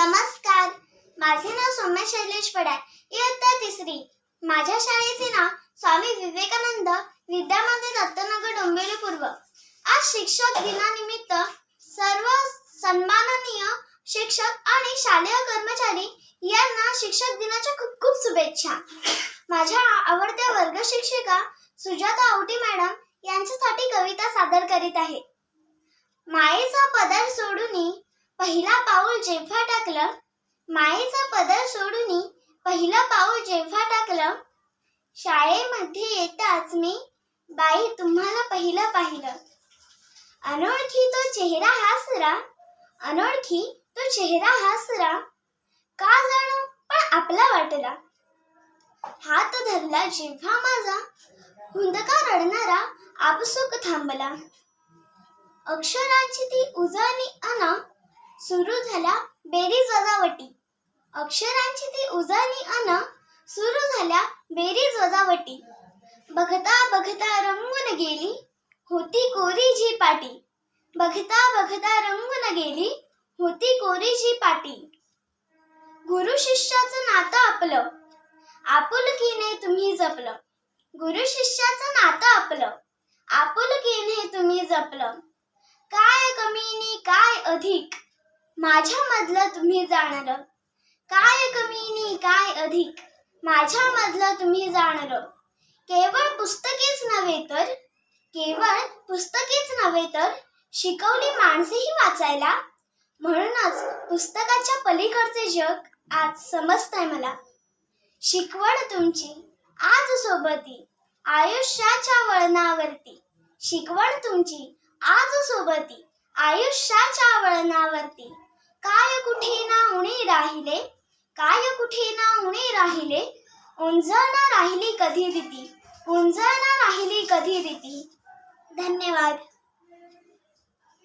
नमस्कार. माझे नाव सौम्य शैलेश पडाय इयत्ता तिसरी. माझ्या शाळेचे नाव स्वामी विवेकानंद विद्यामंदिर रत्नगर डोंबिवली पूर्व. आज शिक्षक दिनानिमित्त सर्व सन्माननीय शिक्षक आणि शालेय कर्मचारी यांना शिक्षक दिनाच्या खूप खूप शुभेच्छा. माझ्या आवडत्या वर्ग शिक्षिका सुजाता आवटी मॅडम यांच्यासाठी कविता सादर करीत आहे. मायेचा पदर सोडून पहिला पाऊल जेव्हा टाकलं मायेचा पदर सोडून पहिलं पाऊल जेव्हा टाकलं शाळेमध्ये येताच मी बाई तुम्हाला पहिलं पाहिलं. अनोळखी तो चेहरा हासरा अनोळखी तो चेहरा हासरा का जाणू पण आपला वाटला. हात धरला जेव्हा माझा हुंदका रडणारा आपसुक थांबला. अक्षरांची ती उजळणी सुरू झाल्या बेरीज वजावटी अक्षरांची ती उजळणी अन सुरू झाल्या बेरीज वजावटी बघता बघता रंगून गेली होती कोरी जी पाटी. बघता बघता रंगून गेली होती कोरी जी पाटी. गुरु शिष्याचं नातं आपलं. आपुलकीने तुम्ही जपलं. गुरु शिष्याचं नातं आपलं. आपुलकीने तुम्ही जपलं. काय कमीनी काय अधिक? माझ्या मधलं तुम्ही जाणलं. काय कमीनी काय अधिक. माझ्या मधलं तुम्ही जाणलं. केवळ पुस्तकेच नव्हे तर केवळ पुस्तकेच नव्हे तर शिकवली माणसेही वाचायला. म्हणूनच पुस्तकाच्या पलीकडचे जग आज समजतंय मला. शिकवण तुमची आज सोबती आयुष्याच्या वळणावरती. शिकवण तुमची आज सोबती आयुष्याच्या वळणावरती. काय कुठे ना उणे राहिले? काय कुठे ना उणे राहिले? उंजळना राहिली कधी रीती उंजळना राहिली कधी रीती धन्यवाद.